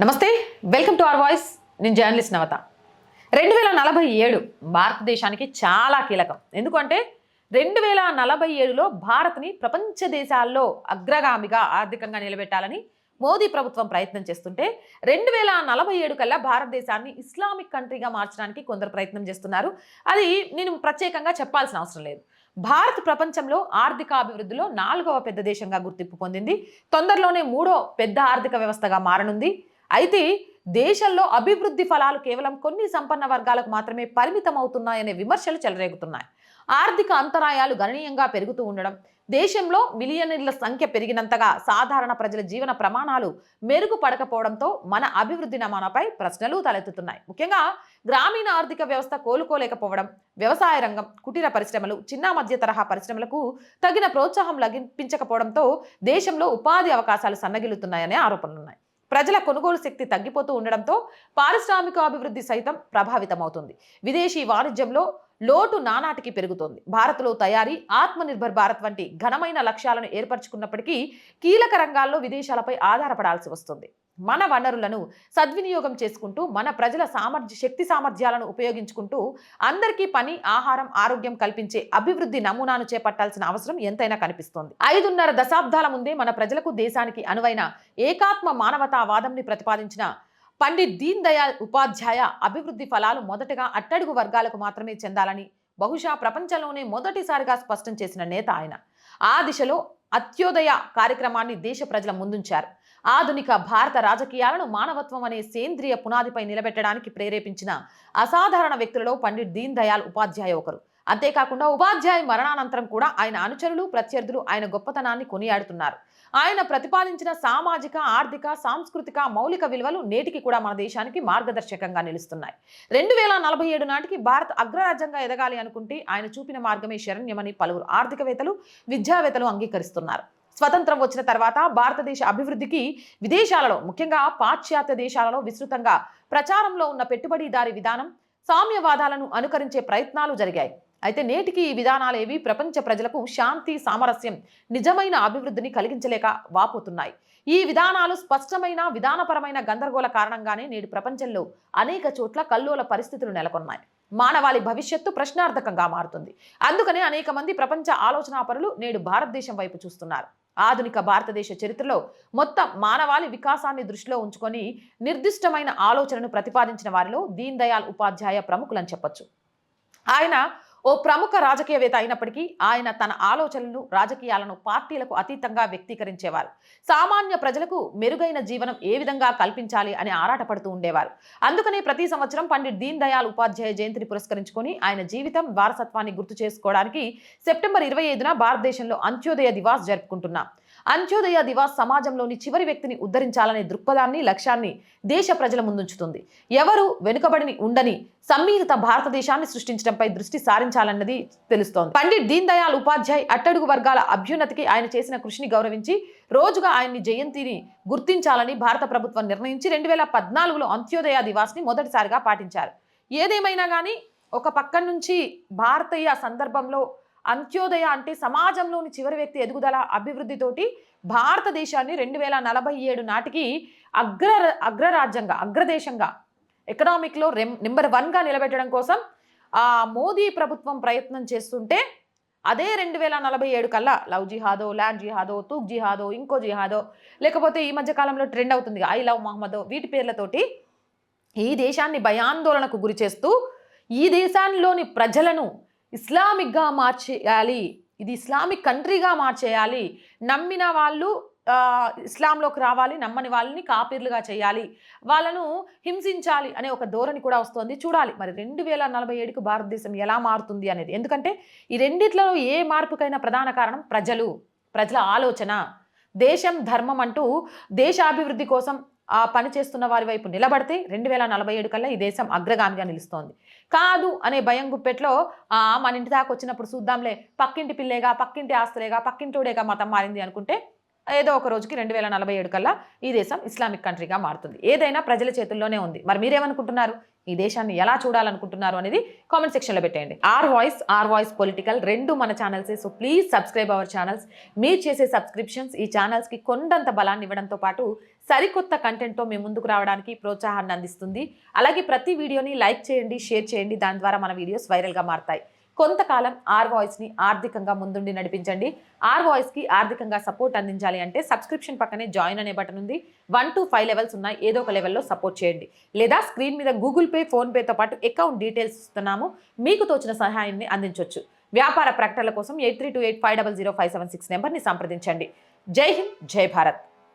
నమస్తే welcome to our voice. నేను journalist నవత. రెండు వేల నలభై ఏడు భారతదేశానికి చాలా కీలకం. ఎందుకంటే రెండు వేల నలభై ఏడులో భారత్ని ప్రపంచ దేశాల్లో అగ్రగామిగా ఆర్థికంగా నిలబెట్టాలని మోదీ ప్రభుత్వం ప్రయత్నం చేస్తుంటే రెండు వేల నలభై ఏడు కల్లా భారతదేశాన్ని ఇస్లామిక్ కంట్రీగా మార్చడానికి కొందరు ప్రయత్నం చేస్తున్నారు. అది నేను ప్రత్యేకంగా చెప్పాల్సిన అవసరం లేదు. భారత్ ప్రపంచంలో ఆర్థిక అభివృద్ధిలో నాలుగవ పెద్ద దేశంగా గుర్తింపు పొందింది. తొందరలోనే మూడో పెద్ద ఆర్థిక వ్యవస్థగా మారనుంది. అయితే దేశంలో అభివృద్ధి ఫలాలు కేవలం కొన్ని సంపన్న వర్గాలకు మాత్రమే పరిమితం అవుతున్నాయనే విమర్శలు చెలరేగుతున్నాయి. ఆర్థిక అంతరాయాలు గణనీయంగా పెరుగుతూ ఉండడం దేశంలో మిలియనీర్ల సంఖ్య పెరిగినంతగా సాధారణ ప్రజల జీవన ప్రమాణాలు మెరుగుపడకపోవడంతో మన అభివృద్ధి నమూనాపై ప్రశ్నలు తలెత్తుతున్నాయి. ముఖ్యంగా గ్రామీణ ఆర్థిక వ్యవస్థ కోలుకోలేకపోవడం వ్యవసాయ రంగం కుటీర పరిశ్రమలు చిన్న మధ్య తరహా పరిశ్రమలకు తగిన ప్రోత్సాహం లభించకపోవడంతో దేశంలో ఉపాధి అవకాశాలు సన్నగిలుతున్నాయనే ఆరోపణలున్నాయి. ప్రజల కొనుగోలు శక్తి తగ్గిపోతూ ఉండడంతో పారిశ్రామిక అభివృద్ధి సైతం ప్రభావితమవుతుంది. విదేశీ వాణిజ్యంలో లోటు నానాటికి పెరుగుతోంది. భారత్లో తయారీ ఆత్మనిర్భర్ భారత్ వంటి ఘనమైన లక్ష్యాలను ఏర్పరచుకున్నప్పటికీ కీలక రంగాల్లో విదేశాలపై ఆధారపడాల్సి వస్తుంది. మన వనరులను సద్వినియోగం చేసుకుంటూ మన ప్రజల సామర్థ్య శక్తి సామర్థ్యాలను ఉపయోగించుకుంటూ అందరికీ పని ఆహారం ఆరోగ్యం కల్పించే అభివృద్ధి నమూనాను చేపట్టాల్సిన అవసరం ఎంతైనా కనిపిస్తోంది. ఐదున్నర దశాబ్దాల ముందే మన ప్రజలకు దేశానికి అనువైన ఏకాత్మ మానవతావాదంని ప్రతిపాదించిన పండిట్ దీన్ దయాళ్ ఉపాధ్యాయ అభివృద్ధి ఫలాలు మొదటగా అట్టడుగు వర్గాలకు మాత్రమే చెందాలని బహుశా ప్రపంచంలోనే మొదటిసారిగా స్పష్టం చేసిన నేత ఆయన. ఆ దిశలో అత్యోదయ కార్యక్రమాన్ని దేశ ప్రజల ముందుంచారు. ఆధునిక భారత రాజకీయాలను మానవత్వం అనే సేంద్రియ పునాదిపై నిలబెట్టడానికి ప్రేరేపించిన అసాధారణ వ్యక్తులలో పండిట్ దీన్ దయాల్ ఉపాధ్యాయ ఒకరు. అంతేకాకుండా ఉపాధ్యాయ మరణానంతరం కూడా ఆయన అనుచరులు ప్రత్యర్థులు ఆయన గొప్పతనాన్ని కొనియాడుతున్నారు. ఆయన ప్రతిపాదించిన సామాజిక ఆర్థిక సాంస్కృతిక మౌలిక విలువలు నేటికి కూడా మన దేశానికి మార్గదర్శకంగా నిలుస్తున్నాయి. రెండు వేల నలభై ఏడు నాటికి భారత్ అగ్రరాజ్యంగా ఎదగాలి అనుకుంటే ఆయన చూపిన మార్గమే శరణ్యమని పలువురు ఆర్థికవేత్తలు విద్యావేత్తలు అంగీకరిస్తున్నారు. స్వతంత్రం వచ్చిన తర్వాత భారతదేశ అభివృద్ధికి విదేశాలలో ముఖ్యంగా పాశ్చాత్య దేశాలలో విస్తృతంగా ప్రచారంలో ఉన్న పెట్టుబడిదారి విధానం సామ్యవాదాలను అనుకరించే ప్రయత్నాలు జరిగాయి. అయితే నేటికి ఈ విధానాలేవి ప్రపంచ ప్రజలకు శాంతి సామరస్యం నిజమైన అభివృద్ధిని కలిగించలేక వాపోతున్నాయి. ఈ విధానాలు స్పష్టమైన విధానపరమైన గందరగోళ కారణంగానే నేడు ప్రపంచంలో అనేక చోట్ల కల్లోల పరిస్థితులు నెలకొన్నాయి. మానవాళి భవిష్యత్తు ప్రశ్నార్థకంగా మారుతుంది. అందుకనే అనేక మంది ప్రపంచ ఆలోచనాపరులు నేడు భారతదేశం వైపు చూస్తున్నారు. ఆధునిక భారతదేశ చరిత్రలో మొత్తం మానవాళి వికాసాన్ని దృష్టిలో ఉంచుకొని నిర్దిష్టమైన ఆలోచనను ప్రతిపాదించిన వారిలో దీన్ దయాళ్ ఉపాధ్యాయ ప్రముఖులని చెప్పొచ్చు. ఆయన ఓ ప్రముఖ రాజకీయవేత్త అయినప్పటికీ ఆయన తన ఆలోచనలను రాజకీయాలను పార్టీలకు అతీతంగా వ్యక్తీకరించేవారు. సామాన్య ప్రజలకు మెరుగైన జీవనం ఏ విధంగా కల్పించాలి అని ఆరాటపడుతూ ఉండేవారు. అందుకనే ప్రతి సంవత్సరం పండిట్ దీన్ దయాళ్ ఉపాధ్యాయ జయంతిని పురస్కరించుకొని ఆయన జీవితం వారసత్వాన్ని గుర్తు చేసుకోవడానికి సెప్టెంబర్ ఇరవై ఐదున భారతదేశంలో అంత్యోదయ దివాస్ జరుపుకుంటున్నాం. అంత్యోదయ దివాస్ సమాజంలోని చివరి వ్యక్తిని ఉద్ధరించాలనే దృక్పథాన్ని లక్ష్యాన్ని దేశ ప్రజల ముందుంచుతుంది. ఎవరు వెనుకబడిని ఉండని సమ్మిళిత భారతదేశాన్ని సృష్టించడంపై దృష్టి సారించాలన్నది తెలుస్తోంది. పండిట్ దీన్ దయాళ్ ఉపాధ్యాయ్ అట్టడుగు వర్గాల అభ్యున్నతికి ఆయన చేసిన కృషిని గౌరవించి రోజుగా ఆయన్ని జయంతిని గుర్తించాలని భారత ప్రభుత్వం నిర్ణయించి రెండు వేల పద్నాలుగులో అంత్యోదయ దివాస్ని మొదటిసారిగా పాటించారు. ఏదేమైనా కానీ ఒక పక్క నుంచి భారతీయ సందర్భంలో అంత్యోదయ అంటే సమాజంలోని చివరి వ్యక్తి ఎదుగుదల అభివృద్ధితోటి భారతదేశాన్ని రెండు వేల నలభై ఏడు నాటికి అగ్ర అగ్రరాజ్యంగా అగ్రదేశంగా ఎకనామిక్లో రెం నెంబర్ వన్గా నిలబెట్టడం కోసం ఆ మోదీ ప్రభుత్వం ప్రయత్నం చేస్తుంటే అదే రెండు వేల నలభై ఏడు కల్లా లవ్ జిహాదో ల్యాండ్ జిహాదో తూక్ జిహాదో ఇంకో జిహాదో లేకపోతే ఈ మధ్య కాలంలో ట్రెండ్ అవుతుంది ఐ లవ్ మహమ్మదో వీటి పేర్లతోటి ఈ దేశాన్ని భయాందోళనకు గురి చేస్తూ ఈ దేశాల్లోని ప్రజలను ఇస్లామిక్గా మార్చేయాలి. ఇది ఇస్లామిక్ కంట్రీగా మార్చేయాలి. నమ్మిన వాళ్ళు ఇస్లాంలోకి రావాలి నమ్మని వాళ్ళని కాపీర్లుగా చేయాలి. వాళ్ళను హింసించాలి అనే ఒక ధోరణి కూడా వస్తుంది. చూడాలి మరి రెండు వేల నలభై ఏడుకు భారతదేశం ఎలా మారుతుంది అనేది. ఎందుకంటే ఈ రెండిట్లలో ఏ మార్పుకైనా ప్రధాన కారణం ప్రజలు ప్రజల ఆలోచన. దేశం ధర్మం అంటూ దేశాభివృద్ధి కోసం ఆ పని చేస్తున్న వారి వైపు నిలబడితే రెండు వేల నలభై ఏడు కల్లా ఈ దేశం అగ్రగామిగా నిలుస్తోంది. కాదు అనే భయం గుప్పెట్లో మన ఇంటి దాకా వచ్చినప్పుడు చూద్దాంలే. పక్కింటి పిల్లేగా పక్కింటి ఆస్తులేగా పక్కింటోడేగా మతం మారింది అనుకుంటే ఏదో ఒక రోజుకి రెండు వేల నలభై ఏడు కల్లా ఈ దేశం ఇస్లామిక్ కంట్రీగా మారుతుంది. ఏదైనా ప్రజల చేతుల్లోనే ఉంది. మరి మీరేమనుకుంటున్నారు? ఈ దేశాన్ని ఎలా చూడాలనుకుంటున్నారు అనేది కామెంట్ సెక్షన్లో పెట్టేయండి. R voice R voice political రెండు మన ఛానల్సే. So please subscribe our channels. మీరు చేసే సబ్స్క్రిప్షన్స్ ఈ ఛానల్స్కి కొండంత బలాన్ని ఇవ్వడంతో పాటు సరికొత్త కంటెంట్తో మేము ముందుకు రావడానికి ప్రోత్సాహాన్ని అందిస్తుంది. అలాగే ప్రతి వీడియోని లైక్ చేయండి షేర్ చేయండి. దాని ద్వారా మన వీడియోస్ వైరల్గా మారతాయి. కొంతకాలం ఆర్ వాయిస్ని ఆర్థికంగా ముందుండి నడిపించండి. ఆర్ వాయిస్కి ఆర్థికంగా సపోర్ట్ అందించాలి అంటే సబ్స్క్రిప్షన్ పక్కనే జాయిన్ అనే బటన్ ఉంది. వన్ టు ఫైవ్ లెవెల్స్ ఉన్నాయి. ఏదో ఒక లెవెల్లో సపోర్ట్ చేయండి. లేదా స్క్రీన్ మీద గూగుల్ పే ఫోన్పేతో పాటు అకౌంట్ డీటెయిల్స్ ఇస్తున్నాము. మీకు తోచిన సహాయాన్ని అందించవచ్చు వ్యాపార ప్రకటనల కోసం eight three two eight five double zero five seven six నెంబర్ని సంప్రదించండి. జై హింద్ జై భారత్.